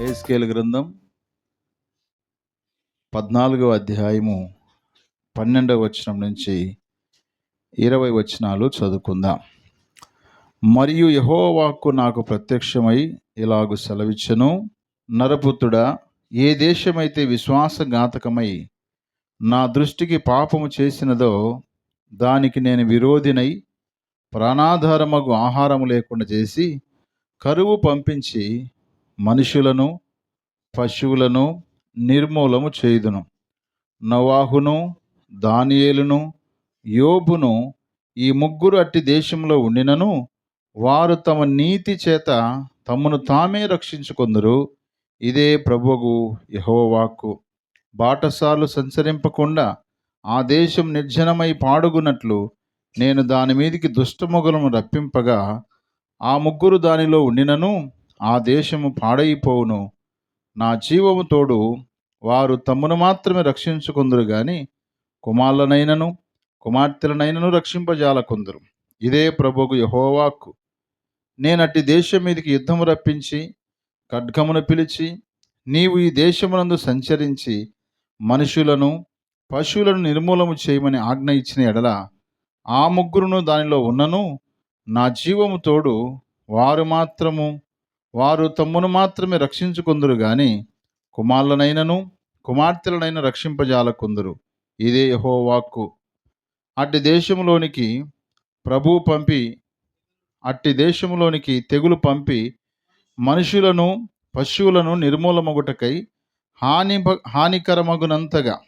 ఏస్కేల్ గ్రంథం పద్నాలుగవ అధ్యాయము పన్నెండవ వచనం నుంచి ఇరవై వచనాలు చదువుకుందాం. మరియు యహోవాక్కు నాకు ప్రత్యక్షమై ఇలాగు సెలవిచ్చను. నరపుత్రుడా ఏ దేశమైతే విశ్వాసఘాతకమై నా దృష్టికి పాపము చేసినదో దానికి నేను విరోధినై ప్రాణాధారమగు ఆహారము లేకుండా చేసి కరువు పంపించి మనుషులను పశువులను నిర్మూలము చేయుదును. నవాహును దానియేలును యోబును ఈ ముగ్గురు అట్టి దేశంలో ఉండినను వారు తమ నీతి చేత తమను తామే రక్షించుకొందరు. ఇదే ప్రభువు యహోవాక్కు బాటసార్లు సంచరింపకుండా ఆ దేశం నిర్జనమై పాడుగునట్లు నేను దాని మీదికి దుష్టమొగలను రప్పింపగా ఆ ముగ్గురు దానిలో ఉండినను ఆ దేశము పాడైపోవును. నా జీవము తోడు వారు తమ్మును మాత్రమే రక్షించుకుందరు గాని కుమారులనైనను కుమార్తెలనైనను రక్షింపజాలకుందరు. ఇదే ప్రభుకు యహోవాక్కు నేనట్టి దేశం మీదకి యుద్ధము రప్పించి ఖడ్గమును పిలిచి నీవు ఈ దేశమునందు సంచరించి మనుషులను పశువులను నిర్మూలము చేయమని ఆజ్ఞ ఇచ్చిన ఎడల ఆ ముగ్గురును దానిలో ఉన్నను నా జీవము తోడు వారు మాత్రము వారు తమ్మును మాత్రమే రక్షించుకుందరు గాని కుమారులనైనను కుమార్తెలనైన రక్షింపజాలకుందరు. ఇదే యహోవాక్కు. అట్టి దేశంలోనికి ప్రభు పంపి అట్టి దేశంలోనికి తెగులు పంపి మనుషులను పశువులను నిర్మూలమగుటకై హాని హానికరమగునంతగా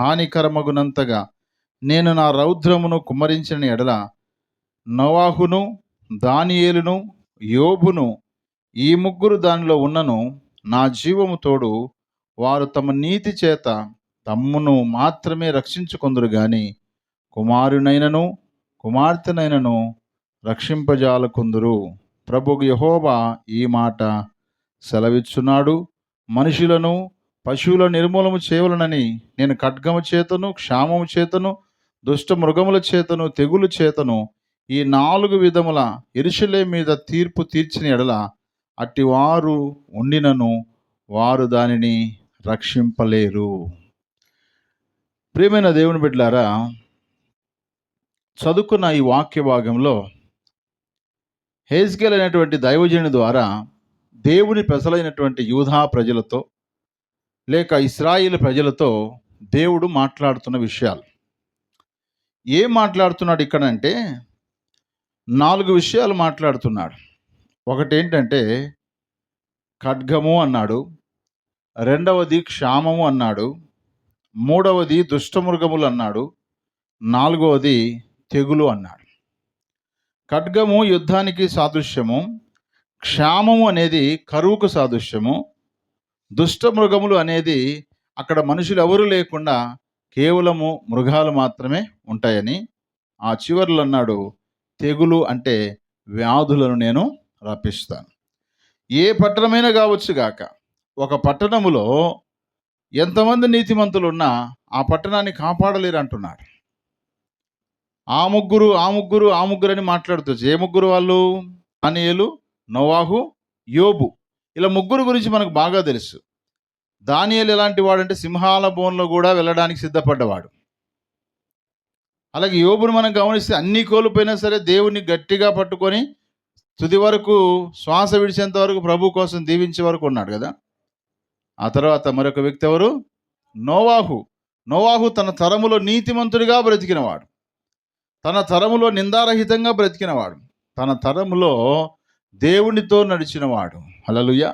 హానికరమగునంతగా నేను నా రౌద్రమును కుమ్మరించిన ఎడల నవాహును దానియేలును యోబును ఈ ముగ్గురు దానిలో ఉన్నను నా జీవము తోడు వారు తమ నీతి చేత తమ్మును మాత్రమే రక్షించుకొందురు గాని కుమారునైనను కుమార్తెనైనను రక్షింపజాలకుందురు. ప్రభుకు యహోబా ఈ మాట సెలవిచ్చున్నాడు. మనుషులను పశువుల నిర్మూలము చేయవలనని నేను ఖడ్గము చేతను క్షామము చేతను దుష్ట మృగముల చేతను తెగులు చేతను ఈ నాలుగు విధముల ఇరుషులే మీద తీర్పు తీర్చిన ఎడల అట్టివారు ఉండినను వారు దానిని రక్షింపలేరు. ప్రియమైన దేవుని బిడ్డలారా చదువుకున్న ఈ వాక్య భాగంలో హేజ్గెల్ అనేటువంటి దైవజనుని ద్వారా దేవుని ప్రజలైనటువంటి యూధా ప్రజలతో లేక ఇస్రాయిల్ ప్రజలతో దేవుడు మాట్లాడుతున్న విషయాలు. ఏం మాట్లాడుతున్నాడు ఇక్కడ అంటే నాలుగు విషయాలు మాట్లాడుతున్నాడు. ఒకటి ఏంటంటే ఖడ్గము అన్నాడు రెండవది క్షామము అన్నాడు మూడవది దుష్టమృగములు అన్నాడు నాలుగవది తెగులు అన్నాడు. ఖడ్గము యుద్ధానికి సాదృశ్యము క్షామము అనేది కరువుకు సాదృశ్యము దుష్టమృగములు అనేది అక్కడ మనుషులు ఎవరు లేకుండా కేవలము మృగాలు మాత్రమే ఉంటాయని ఆ చివర్లు అన్నాడు తెగులు అంటే వ్యాధులను నేను రప్పిస్తాను. ఏ పట్టణమైనా కావచ్చు గాక ఒక పట్టణములో ఎంతమంది నీతిమంతులు ఉన్నా ఆ పట్టణాన్ని కాపాడలేరు అంటున్నాడు ఆ ముగ్గురు ఆ ముగ్గురు ఆ ముగ్గురు అని మాట్లాడుతూ ఏ ముగ్గురు వాళ్ళు? అనియలు నోవాహు యోబు. ఇలా ముగ్గురు గురించి మనకు బాగా తెలుసు. దానియలు ఎలాంటి వాడంటే సింహాల బోన్లో కూడా వెళ్ళడానికి సిద్ధపడ్డవాడు. అలాగే యోబును మనం గమనిస్తే అన్ని కోల్పోయినా సరే దేవుని గట్టిగా పట్టుకొని తుది వరకు శ్వాస విడిచేంత వరకు ప్రభు కోసం దీవించే వరకు ఉన్నాడు కదా? ఆ తర్వాత మరొక వ్యక్తి ఎవరు? నోవాహు. నోవాహు తన తరములో నీతిమంతుడిగా బ్రతికినవాడు. తన తరములో నిందారహితంగా బ్రతికినవాడు. తన తరములో దేవునితో నడిచినవాడు. హలలుయ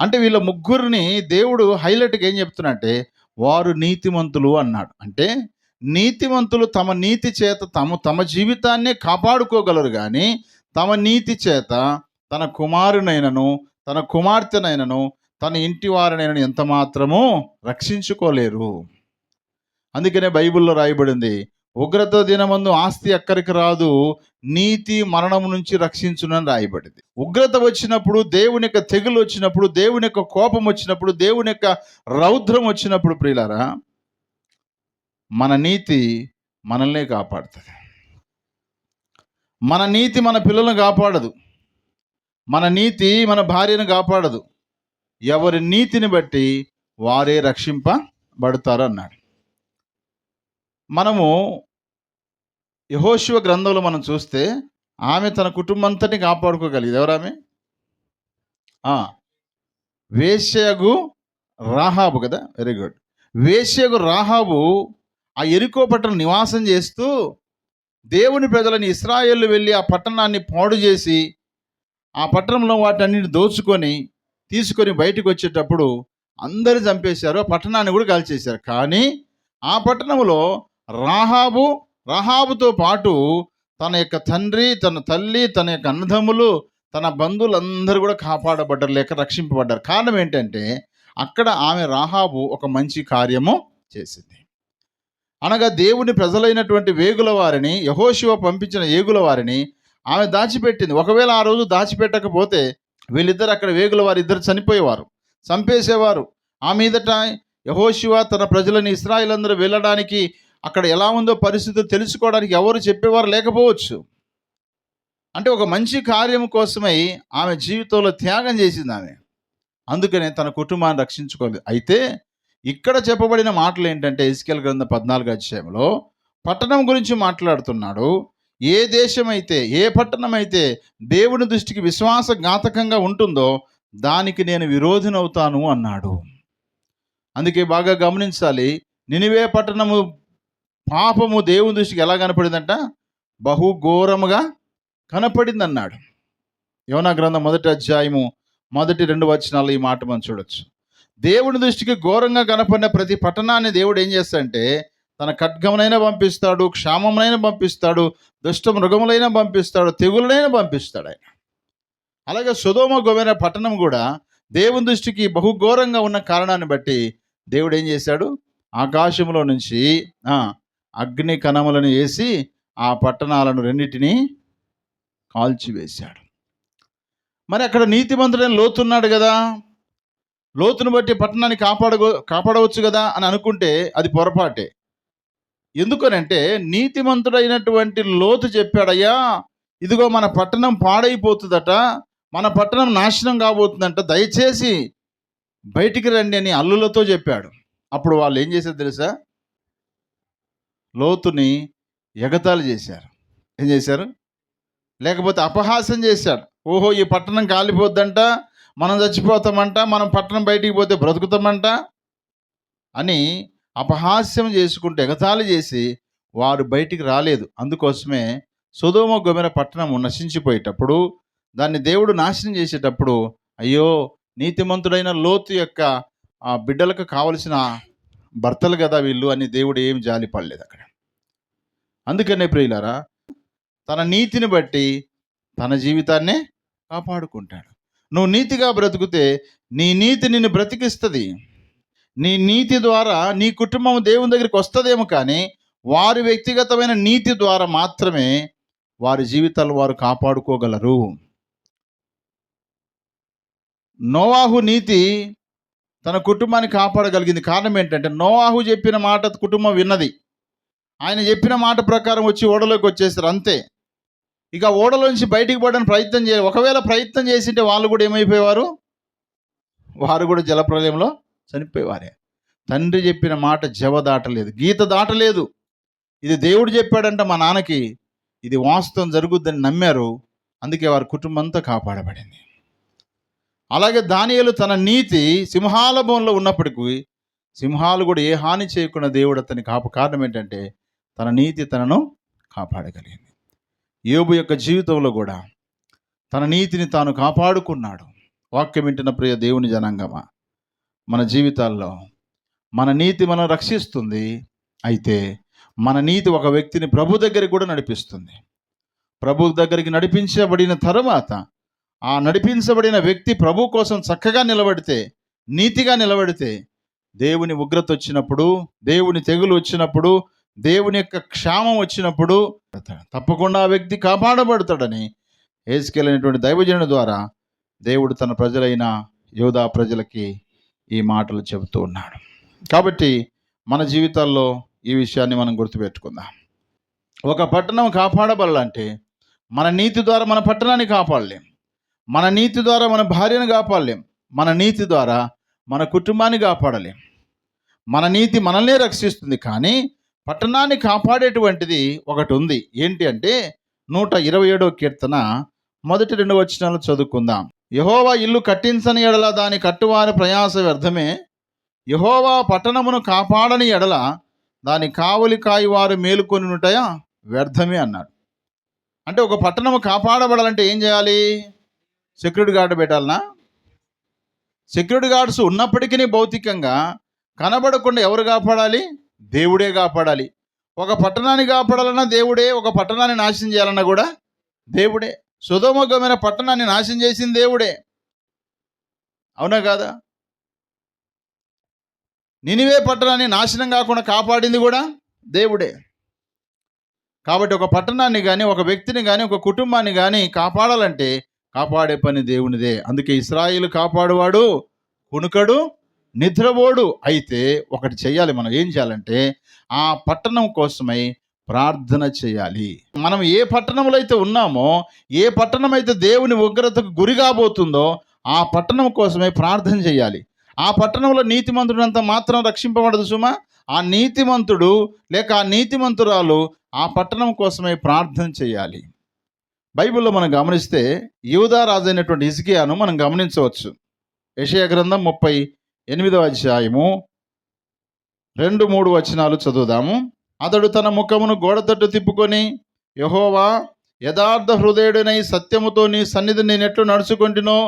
అంటే వీళ్ళ ముగ్గురిని దేవుడు హైలైట్గా ఏం చెప్తున్నట్టే వారు నీతిమంతులు అన్నాడు. అంటే నీతిమంతులు తమ నీతి చేత తమ తమ జీవితాన్నే కాపాడుకోగలరు కానీ తమ నీతి చేత తన కుమారునైనను తన కుమార్తెనైనను తన ఇంటి వారినైనా ఎంత మాత్రము రక్షించుకోలేరు. అందుకనే బైబిల్లో రాయబడింది ఉగ్రత దినమందు ఆస్తి ఎక్కడికి రాదు నీతి మరణం నుంచి రక్షించునని రాయబడింది. ఉగ్రత వచ్చినప్పుడు దేవుని యొక్క తెగులు వచ్చినప్పుడు దేవుని యొక్క కోపం వచ్చినప్పుడు దేవుని యొక్క రౌద్రం వచ్చినప్పుడు ప్రియులారా మన నీతి మనల్నే కాపాడుతుంది. మన నీతి మన పిల్లలను కాపాడదు. మన నీతి మన భార్యను కాపాడదు. ఎవరి నీతిని బట్టి వారే రక్షింపబడతారు అన్నాడు మనము యహోశివ గ్రంథంలో మనం చూస్తే ఆమె తన కుటుంబంతటి కాపాడుకోగలిగింది. ఎవరామె ఆ, వేశ్యగు రాహాబు కదా? వెరీ గుడ్ వేశ్యగు రాహాబు ఆ ఎరుకోపట్ట నివాసం చేస్తూ దేవుని ప్రజలని ఇస్రాయేళ్ళు వెళ్ళి ఆ పట్టణాన్ని పాడు చేసి ఆ పట్టణంలో వాటన్నిటిని దోచుకొని తీసుకొని బయటకు వచ్చేటప్పుడు అందరు చంపేశారు ఆ పట్టణాన్ని కూడా కాల్చేశారు. కానీ ఆ పట్టణంలో రాహాబు రాహాబుతో పాటు తన యొక్క తండ్రి తన తల్లి తన యొక్క అన్నదమ్ములు తన బంధువులందరూ కూడా కాపాడబడ్డారు లేక రక్షింపబడ్డారు. కారణం ఏంటంటే అక్కడ ఆమె రాహాబు ఒక మంచి కార్యము చేసింది. అనగా దేవుని ప్రజలైనటువంటి వేగుల వారిని యహోశివ పంపించిన ఏగుల వారిని ఆమె దాచిపెట్టింది. ఒకవేళ ఆ రోజు దాచిపెట్టకపోతే వీళ్ళిద్దరు అక్కడ వేగుల వారు ఇద్దరు చనిపోయేవారు చంపేసేవారు. ఆ మీదట యహోశివ తన ప్రజలని ఇస్రాయిలందరూ వెళ్ళడానికి అక్కడ ఎలా ఉందో పరిస్థితులు తెలుసుకోవడానికి ఎవరు చెప్పేవారు లేకపోవచ్చు. అంటే ఒక మంచి కార్యం కోసమై ఆమె జీవితంలో త్యాగం చేసింది ఆమె. అందుకనే తన కుటుంబాన్ని రక్షించుకోలేదు. అయితే ఇక్కడ చెప్పబడిన మాటలు ఏంటంటే ఇస్కెల్ గ్రంథ పద్నాలుగు అధ్యాయంలో పట్టణం గురించి మాట్లాడుతున్నాడు. ఏ దేశమైతే ఏ పట్టణమైతే దేవుని దృష్టికి విశ్వాసఘాతకంగా ఉంటుందో దానికి నేను విరోధినవుతాను అన్నాడు. అందుకే బాగా గమనించాలి నినివే పట్టణము పాపము దేవుని దృష్టికి ఎలా కనపడిందంట? బహు ఘోరముగా కనపడింది అన్నాడు యోనా గ్రంథం మొదటి అధ్యాయము మొదటి రెండు వచనాలు ఈ మాట మనం చూడొచ్చు. దేవుని దృష్టికి ఘోరంగా కనపడిన ప్రతి పట్టణాన్ని దేవుడు ఏం చేస్తాడంటే తన ఖడ్గమునైనా పంపిస్తాడు క్షామమునైనా పంపిస్తాడు దుష్ట మృగములైనా పంపిస్తాడు తెగులనైనా పంపిస్తాడు ఆయన. అలాగే సుధోమ గోమైన పట్టణం కూడా దేవుని దృష్టికి బహుఘోరంగా ఉన్న కారణాన్ని బట్టి దేవుడు ఏం చేశాడు? ఆకాశంలో నుంచి అగ్ని కణములను వేసి ఆ పట్టణాలను రెండింటినీ కాల్చివేశాడు. మరి అక్కడ నీతిమంతుడైన లోతున్నాడు కదా? లోతును బట్టి పట్టణాన్ని కాపాడగో కాపాడవచ్చు కదా అని అనుకుంటే అది పొరపాటే. ఎందుకనంటే నీతిమంతుడైనటువంటి లోతు చెప్పాడయ్యా ఇదిగో మన పట్టణం పాడైపోతుందట మన పట్టణం నాశనం కాబోతుందంట దయచేసి బయటికి రండి అని అల్లులతో చెప్పాడు. అప్పుడు వాళ్ళు ఏం చేశారు తెలుసా? లోతుని ఎగతాళి చేశారు. ఏం చేశారు? లేకపోతే అపహాసం చేశాడు. ఓహో ఈ పట్టణం కాలిపోద్దంట మనం చచ్చిపోతామంట మనం పట్టణం బయటికి పోతే బ్రతుకుతామంట అని అపహాస్యం చేసుకుంటూ ఎగతాళి చేసి వారు బయటికి రాలేదు. అందుకోసమే సుధోమ గొమెర పట్టణం నశించిపోయేటప్పుడు దాన్ని దేవుడు నాశనం చేసేటప్పుడు అయ్యో నీతిమంతుడైన లోతు యొక్క ఆ బిడ్డలకు కావలసిన భర్తలు కదా వీళ్ళు అని దేవుడు ఏం జాలి పడలేదు అక్కడ. అందుకనే ప్రియులారా తన నీతిని బట్టి తన జీవితాన్నే కాపాడుకుంటాడు. నువ్వు నీతిగా బ్రతుకుతే నీ నీతి నిన్ను బ్రతికిస్తుంది. నీ నీతి ద్వారా నీ కుటుంబం దేవుని దగ్గరికి వస్తుందేమో కానీ వారి వ్యక్తిగతమైన నీతి ద్వారా మాత్రమే వారి జీవితాలు వారు కాపాడుకోగలరు. నోవాహు నీతి తన కుటుంబాన్ని కాపాడగలిగింది. కారణం ఏంటంటే నోవాహు చెప్పిన మాట కుటుంబం విన్నది. ఆయన చెప్పిన మాట ప్రకారం వచ్చి ఓడలోకి వచ్చేసారు. అంతే. ఇక ఓడలోంచి బయటికి పోవడానికి ప్రయత్నం చేయాలి. ఒకవేళ ప్రయత్నం చేసింటే వాళ్ళు కూడా ఏమైపోయేవారు? వారు కూడా జలప్రలయంలో చనిపోయేవారే. తండ్రి చెప్పిన మాట జవ దాటలేదు. గీత దాటలేదు. ఇది దేవుడు చెప్పాడంట మా నాన్నకి. ఇది వాస్తవం జరుగుద్దని నమ్మారు. అందుకే వారి కుటుంబం అంతా కాపాడబడింది. అలాగే దానియలు తన నీతి సింహాల భవన్లో ఉన్నప్పటికీ సింహాలు కూడా ఏ హాని చేయకుండా దేవుడు అతని కాపు కారణం ఏంటంటే తన నీతి తనను కాపాడగలిగింది. యోబు యొక్క జీవితంలో కూడా తన నీతిని తాను కాపాడుకున్నాడు. వాక్యం వింటున్న ప్రియ దేవుని జనాంగమా మన జీవితాల్లో మన నీతి మనం రక్షిస్తుంది అయితే మన నీతి ఒక వ్యక్తిని ప్రభు దగ్గరికి కూడా నడిపిస్తుంది. ప్రభు దగ్గరికి నడిపించబడిన తర్వాత ఆ నడిపించబడిన వ్యక్తి ప్రభు కోసం చక్కగా నిలబడితే నీతిగా నిలబడితే దేవుని ఉగ్రత వచ్చినప్పుడు దేవుని తెగులు వచ్చినప్పుడు దేవుని యొక్క క్షామం వచ్చినప్పుడు తప్పకుండా ఆ వ్యక్తి కాపాడబడతాడని ఏసుకెళ్ళినటువంటి దైవజనుడి ద్వారా దేవుడు తన ప్రజలైన యోధా ప్రజలకి ఈ మాటలు చెబుతూ ఉన్నాడు. కాబట్టి మన జీవితాల్లో ఈ విషయాన్ని మనం గుర్తుపెట్టుకుందాం. ఒక పట్టణం కాపాడబడాలంటే మన నీతి ద్వారా మన పట్టణాన్ని కాపాడలేం. మన నీతి ద్వారా మన భార్యను కాపాడలేం. మన నీతి ద్వారా మన కుటుంబాన్ని కాపాడలేం. మన నీతి మనల్నే రక్షిస్తుంది కానీ పట్టణాన్ని కాపాడేటువంటిది ఒకటి ఉంది ఏంటి అంటే నూట ఇరవై ఏడో కీర్తన మొదటి రెండు వచనాలు చదువుకుందాం. యహోవా ఇల్లు కట్టించని ఎడల దాని కట్టువారి ప్రయాస వ్యర్థమే. యహోవా పట్టణమును కాపాడని ఎడల దాని కావలి కాయవారు మేలుకొని ఉంటాయా వ్యర్థమే అన్నాడు. అంటే ఒక పట్టణము కాపాడబడాలంటే ఏం చేయాలి? సెక్యూరిటీ గార్డు పెట్టాలనా? సెక్యూరిటీ గార్డ్స్ ఉన్నప్పటికీ భౌతికంగా కనబడకుండా ఎవరు కాపాడాలి? దేవుడే కాపాడాలి. ఒక పట్టణాన్ని కాపాడాలన్నా దేవుడే ఒక పట్టణాన్ని నాశనం చేయాలన్నా కూడా దేవుడే. సుధోముఖమైన పట్టణాన్ని నాశనం చేసింది దేవుడే. అవునా కాదా? నినివే పట్టణాన్ని నాశనం కాకుండా కాపాడింది కూడా దేవుడే. కాబట్టి ఒక పట్టణాన్ని కానీ ఒక వ్యక్తిని కానీ ఒక కుటుంబాన్ని కానీ కాపాడాలంటే కాపాడే పని దేవునిదే. అందుకే ఇస్రాయిల్ కాపాడువాడు కునుకడు నిద్రపోడు అయితే ఒకటి చేయాలి మనం ఏం చేయాలంటే ఆ పట్టణం కోసమై ప్రార్థన చేయాలి. మనం ఏ పట్టణంలో అయితే ఉన్నామో ఏ పట్టణం అయితే దేవుని ఉగ్రతకు గురి కాబోతుందో ఆ పట్టణం కోసమే ప్రార్థన చేయాలి. ఆ పట్టణంలో నీతిమంతుడంత మాత్రం రక్షింపబడదు సుమా. ఆ నీతిమంతుడు లేక ఆ నీతిమంతురాలు ఆ పట్టణం కోసమే ప్రార్థన చేయాలి. బైబిల్లో మనం గమనిస్తే యూదా రాజైనటువంటి ఇజ్కియాను మనం గమనించవచ్చు. యషయ గ్రంథం ముప్పై ఎనిమిదవ అధ్యాయము. రెండు మూడు వచనాలు చదువుదాము. అతడు తన ముఖమును గోడతట్టు తిప్పుకొని యహోవా యథార్థ హృదయుడనై సత్యముతో నీ సన్నిధి నేనెట్లు నడుచుకుంటునో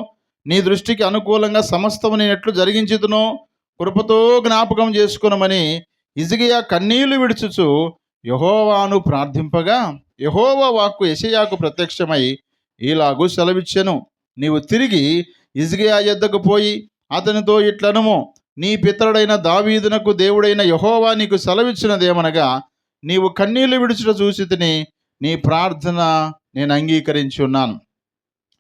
నీ దృష్టికి అనుకూలంగా సమస్తము నేనెట్లు జరిగించుతునో కృపతో జ్ఞాపకం చేసుకునమని ఇజిగియా కన్నీళ్ళు విడుచుచు యహోవాను ప్రార్థింపగా యహోవా వాక్కు యెషయాకు ప్రత్యక్షమై ఈలాగు సెలవిచ్చెను. నీవు తిరిగి ఇజిగియా యొద్దకు పోయి అతనితో ఇట్లనము నీ పితరుడైన దావీదునకు దేవుడైన యహోవా నీకు సెలవిచ్చినదేమనగా నీవు కన్నీళ్ళు విడుచుట చూసి తిని నీ ప్రార్థన నేను అంగీకరించి ఉన్నాను.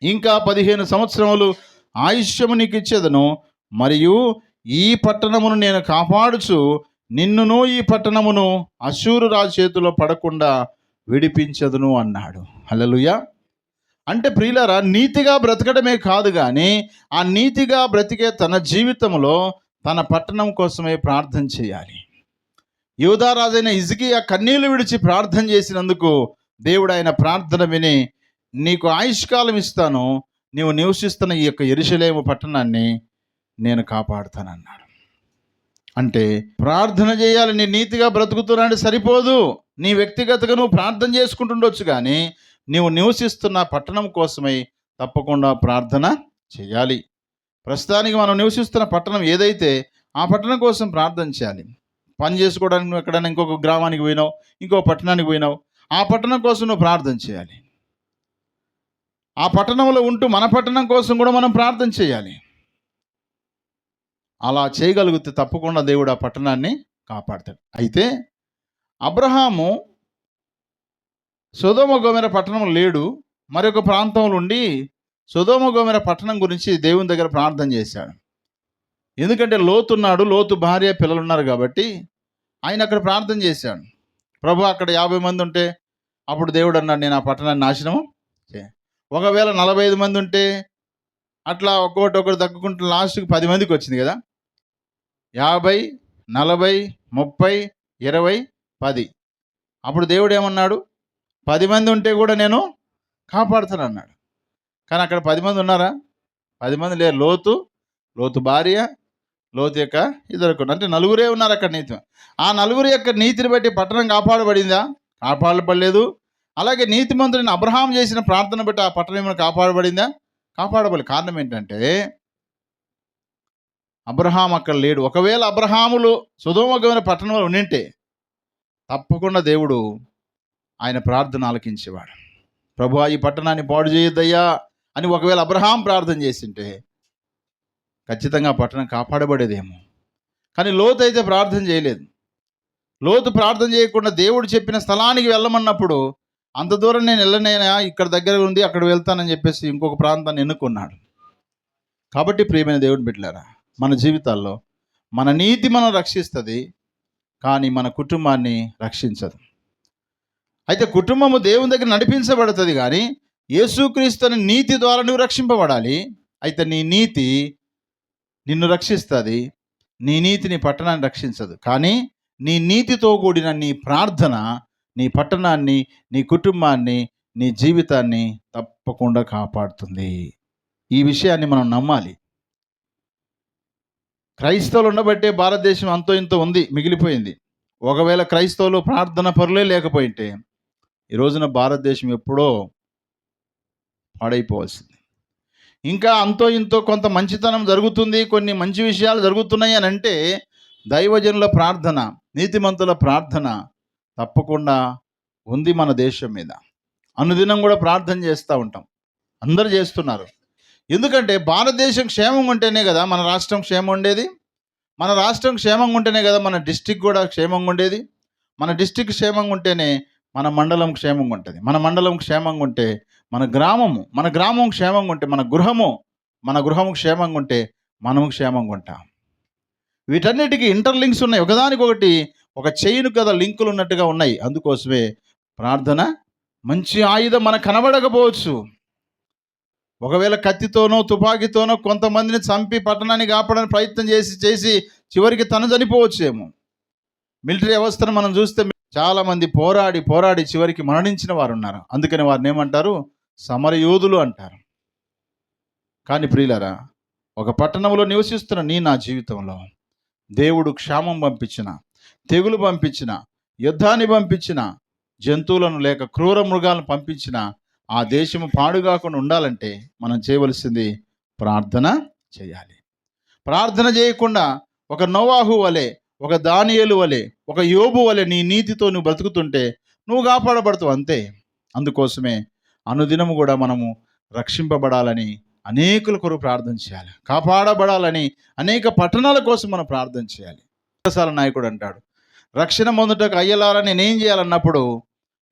ఇంకా పదిహేను సంవత్సరములు ఆయుష్యము నీకు ఇచ్చేదను మరియు ఈ పట్టణమును నేను కాపాడుచు నిన్నును ఈ పట్టణమును అశూరు రాజు చేతిలో పడకుండా విడిపించదును అన్నాడు. హలలుయా అంటే ప్రియులరా నీతిగా బ్రతకడమే కాదు కానీ ఆ నీతిగా బ్రతికే తన జీవితంలో తన పట్టణం కోసమే ప్రార్థన చేయాలి. యూదారాజైన ఇజికియా కన్నీళ్ళు విడిచి ప్రార్థన చేసినందుకు దేవుడు ఆయన ప్రార్థన విని నీకు ఆయుష్కాలం ఇస్తాను నీవు నివసిస్తున్న ఈ యొక్క ఎరుసలేము పట్టణాన్ని నేను కాపాడుతానన్నాడు. అంటే ప్రార్థన చేయాలి నీ నీతిగా బ్రతుకుతున్నాడు సరిపోదు. నీ వ్యక్తిగతగా నువ్వు ప్రార్థన చేసుకుంటుండొచ్చు కానీ నీవు నివసిస్తున్న పట్టణం కోసమై తప్పకుండా ప్రార్థన చేయాలి. ప్రస్తుతానికి మనం నివసిస్తున్న పట్టణం ఏదైతే ఆ పట్టణం కోసం ప్రార్థన చేయాలి. పని చేసుకోవడానికి నువ్వు ఎక్కడైనా ఇంకొక గ్రామానికి పోయినావు ఇంకో పట్టణానికి పోయినావు ఆ పట్టణం కోసం నువ్వు ప్రార్థన చేయాలి. ఆ పట్టణంలో ఉంటూ మన పట్టణం కోసం కూడా మనం ప్రార్థన చేయాలి. అలా చేయగలిగితే తప్పకుండా దేవుడు ఆ పట్టణాన్ని కాపాడతాడు. అయితే అబ్రహాము సుధోమ గోమెర పట్టణం లేడు. మరొక ప్రాంతంలో ఉండి సుధోమ గోమెర పట్టణం గురించి దేవుని దగ్గర ప్రార్థన చేశాడు. ఎందుకంటే లోతున్నాడు లోతు భార్య పిల్లలు ఉన్నారు కాబట్టి ఆయన అక్కడ ప్రార్థన చేశాడు. ప్రభు అక్కడ యాభై మంది ఉంటే అప్పుడు దేవుడు అన్నాడు నేను ఆ పట్టణాన్ని నాశనం ఒకవేళ నలభై ఐదు మంది ఉంటే అట్లా ఒక్కొక్కటి ఒకటి తగ్గుకుంటూ లాస్ట్కి పది మందికి వచ్చింది కదా. యాభై నలభై ముప్పై ఇరవై పది. అప్పుడు దేవుడు ఏమన్నాడు? పది మంది ఉంటే కూడా నేను కాపాడుతాను అన్నాడు కానీ అక్కడ పది మంది ఉన్నారా? పది మంది లేరు. లోతు లోతు భార్య లోతు యొక్క ఇద్దరు అంటే నలుగురే ఉన్నారు అక్కడ నీతి. ఆ నలుగురు యొక్క నీతిని బట్టి పట్టణం కాపాడబడిందా? కాపాడబడలేదు. అలాగే నీతిమంతుడిని అబ్రహాం చేసిన ప్రార్థన బట్టి ఆ పట్టణం ఏమైనా కాపాడబడిందా? కాపాడబడి కారణం ఏంటంటే అబ్రహాం అక్కడ లేడు. ఒకవేళ అబ్రహాములు సుధోమగమైన పట్టణంలో ఉండింటే తప్పకుండా దేవుడు ఆయన ప్రార్థన ఆలకించేవాడు. ప్రభు ఈ పట్టణాన్ని పాడు చేయొద్దయ్యా అని ఒకవేళ అబ్రహాం ప్రార్థన చేసింటే ఖచ్చితంగా పట్టణం కాపాడబడేదేమో. కానీ లోతు అయితే ప్రార్థన చేయలేదు. లోతు ప్రార్థన చేయకుండా దేవుడు చెప్పిన స్థలానికి వెళ్ళమన్నప్పుడు అంత దూరం నేను వెళ్ళనైనా ఇక్కడ దగ్గర ఉంది అక్కడ వెళ్తానని చెప్పేసి ఇంకొక ప్రాంతాన్ని ఎన్నుకున్నాడు. కాబట్టి ప్రియమైన దేవుడిని బిడ్డలారా మన జీవితాల్లో మన నీతి మనం రక్షిస్తుంది కానీ మన కుటుంబాన్ని రక్షించదు. అయితే కుటుంబము దేవుని దగ్గర నడిపించబడుతుంది కానీ యేసుక్రీస్తు అనే నీతి ద్వారా నువ్వు రక్షింపబడాలి. అయితే నీ నీతి నిన్ను రక్షిస్తుంది. నీ నీతి నీ పట్టణాన్ని రక్షించదు. కానీ నీ నీతితో కూడిన నీ ప్రార్థన నీ పట్టణాన్ని నీ కుటుంబాన్ని నీ జీవితాన్ని తప్పకుండా కాపాడుతుంది. ఈ విషయాన్ని మనం నమ్మాలి. క్రైస్తవులు ఉండబట్టే భారతదేశం అంతో ఇంతో ఉంది మిగిలిపోయింది. ఒకవేళ క్రైస్తవులు ప్రార్థన పరులే లేకపోయింటే ఈ రోజున భారతదేశం ఎప్పుడో పాడైపోవాల్సింది. ఇంకా అంతో ఇంతో కొంత మంచితనం జరుగుతుంది కొన్ని మంచి విషయాలు జరుగుతున్నాయి అని అంటే దైవజనుల ప్రార్థన నీతిమంతుల ప్రార్థన తప్పకుండా ఉంది మన దేశం మీద. అనుదినం కూడా ప్రార్థన చేస్తూ ఉంటాం. అందరు చేస్తున్నారు. ఎందుకంటే భారతదేశం క్షేమంగా ఉంటేనే కదా మన రాష్ట్రం క్షేమం ఉండేది. మన రాష్ట్రం క్షేమంగా ఉంటేనే కదా మన డిస్టిక్ కూడా క్షేమంగా ఉండేది. మన డిస్టిక్ క్షేమంగా ఉంటేనే మన మండలం క్షేమంగా ఉంటుంది. మన మండలం క్షేమంగా ఉంటే మన గ్రామము మన గ్రామం క్షేమంగా ఉంటే మన గృహము మన గృహము క్షేమంగా ఉంటే మనము క్షేమంగా ఉంటాం. వీటన్నిటికీ ఇంటర్లింక్స్ ఉన్నాయి. ఒకదానికొకటి ఒక చైన్ కదా లింకులు ఉన్నట్టుగా ఉన్నాయి. అందుకోసమే ప్రార్థన మంచి ఆయుధం మన కనబడకపోవచ్చు. ఒకవేళ కత్తితోనో తుపాకీతోనో కొంతమందిని చంపి పట్టణాన్ని కాపాడని ప్రయత్నం చేసి చేసి చివరికి తను చనిపోవచ్చేమో. మిలిటరీ వ్యవస్థను మనం చూస్తే చాలామంది పోరాడి పోరాడి చివరికి మరణించిన వారు ఉన్నారు అందుకని వారిని ఏమంటారు? సమరయోధులు అంటారు. కానీ ప్రియులరా ఒక పట్టణంలో నివసిస్తున్న నీ నా జీవితంలో దేవుడు క్షామం పంపించిన తెగులు పంపించిన యుద్ధాన్ని పంపించిన జంతువులను లేక క్రూర మృగాలను పంపించిన ఆ దేశము పాడుగాకుండా ఉండాలంటే మనం చేయవలసింది ప్రార్థన చేయాలి. ప్రార్థన చేయకుండా ఒక నోవాహు వలె ఒక దానియేలు వలె ఒక యోబు వలె నీ నీతితో నువ్వు బ్రతుకుతుంటే నువ్వు కాపాడబడతావు అంతే. అందుకోసమే అనుదినము కూడా మనము రక్షింపబడాలని అనేకుల కొరకు ప్రార్థన చేయాలి. కాపాడబడాలని అనేక పట్టణాల కోసం మనం ప్రార్థన చేయాలి. రసాల నాయకుడు అంటాడు రక్షణ పొందుటకు అయ్యలారని నేనేం చేయాలన్నప్పుడు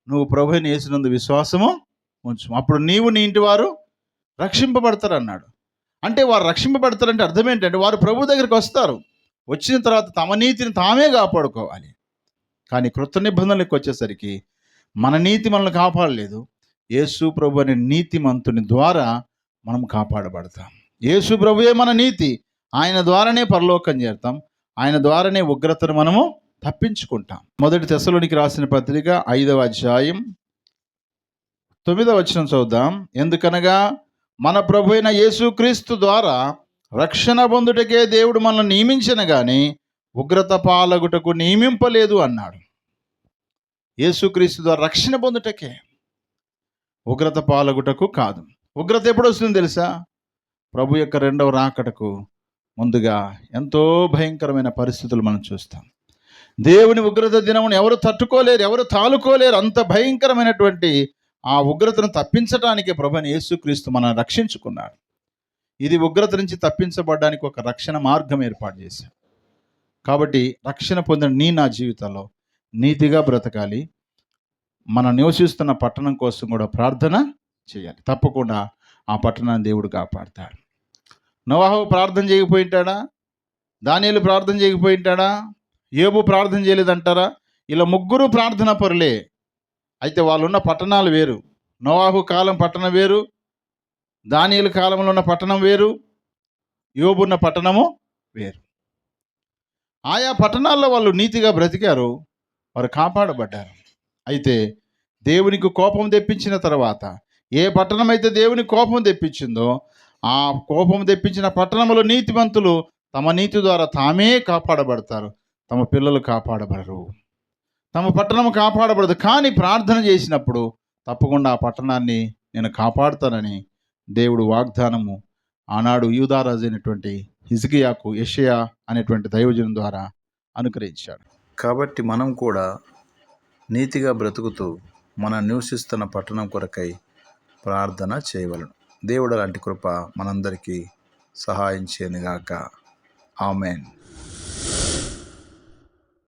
నువ్వు ప్రభుని వేసినందు విశ్వాసము ఉంచు అప్పుడు నీవు నీ ఇంటి వారు రక్షింపబడతారు అన్నాడు అంటే వారు రక్షింపబడతారంటే అర్థం ఏంటంటే వారు ప్రభు దగ్గరికి వస్తారు. వచ్చిన తర్వాత తమ నీతిని తామే కాపాడుకోవాలి కానీ కృత నిబంధనలకు వచ్చేసరికి మన నీతి మనల్ని కాపాడలేదు. యేసు ప్రభు అనే నీతిమంతుని ద్వారా మనం కాపాడబడతాం. యేసు ప్రభుయే మన నీతి. ఆయన ద్వారానే పరలోకం చేరుతాం. ఆయన ద్వారానే ఉగ్రతను మనము తప్పించుకుంటాం. మొదటి దశలోనికి రాసిన పత్రిక ఐదవ అధ్యాయం తొమ్మిదవ వచ్చిన చూద్దాం. ఎందుకనగా మన ప్రభు అయిన యేసుక్రీస్తు ద్వారా రక్షణ పొందుటకే దేవుడు మనల్ని నియమించిన కానీ ఉగ్రత పాలగుటకు నియమింపలేదు అన్నాడు. యేసుక్రీస్తు ద్వారా రక్షణ పొందుటకే ఉగ్రత పాలగుటకు కాదు. ఉగ్రత ఎప్పుడు వస్తుంది తెలుసా? ప్రభు యొక్క రెండవ రాకటకు ముందుగా ఎంతో భయంకరమైన పరిస్థితులు మనం చూస్తాం. దేవుని ఉగ్రత దినమును ఎవరు తట్టుకోలేరు ఎవరు తాలుకోలేరు అంత భయంకరమైనటువంటి ఆ ఉగ్రతను తప్పించడానికి ప్రభుని యేసుక్రీస్తు మనం రక్షించుకున్నాడు. ఇది ఉగ్రత నుంచి తప్పించబడడానికి ఒక రక్షణ మార్గం ఏర్పాటు చేశాడు. కాబట్టి రక్షణ పొందిన నీ నా జీవితంలో నీతిగా బ్రతకాలి. మనం నివసిస్తున్న పట్టణం కోసం కూడా ప్రార్థన చేయాలి. తప్పకుండా ఆ పట్టణాన్ని దేవుడు కాపాడతాడు. నవాహు ప్రార్థన చేయకపోయింటాడా? దానియలు ప్రార్థన చేయకపోయింటాడా? ఏబు ప్రార్థన చేయలేదంటారా? ఇలా ముగ్గురు ప్రార్థన పరులే. అయితే వాళ్ళు ఉన్న పట్టణాలు వేరు. నవాహు కాలం పట్టణం వేరు. దానియలు కాలంలో ఉన్న పట్టణం వేరు యోబున్న పట్టణము వేరు. ఆయా పట్టణాల్లో వాళ్ళు నీతిగా బ్రతికారు వారు కాపాడబడ్డారు. అయితే దేవునికి కోపం తెప్పించిన తర్వాత ఏ పట్టణం అయితే దేవుని కోపం తెప్పించిందో ఆ కోపం తెప్పించిన పట్టణంలో నీతివంతులు తమ నీతి ద్వారా తామే కాపాడబడతారు తమ పిల్లలు కాపాడబడరు. తమ పట్టణం కాపాడబడదు కానీ ప్రార్థన చేసినప్పుడు తప్పకుండా ఆ పట్టణాన్ని నేను కాపాడుతానని దేవుడు వాగ్దానము ఆనాడు యూదారాజు అయినటువంటి హిజ్కియాకు యషయా అనేటువంటి దైవజనం ద్వారా అనుగ్రహించాడు. కాబట్టి మనం కూడా నీతిగా బ్రతుకుతూ మనం నివసిస్తున్న పట్టణం కొరకై ప్రార్థన చేయవలను. దేవుడు అలాంటి కృప మనందరికీ సహాయం చేయనుగాక. ఆమెన్.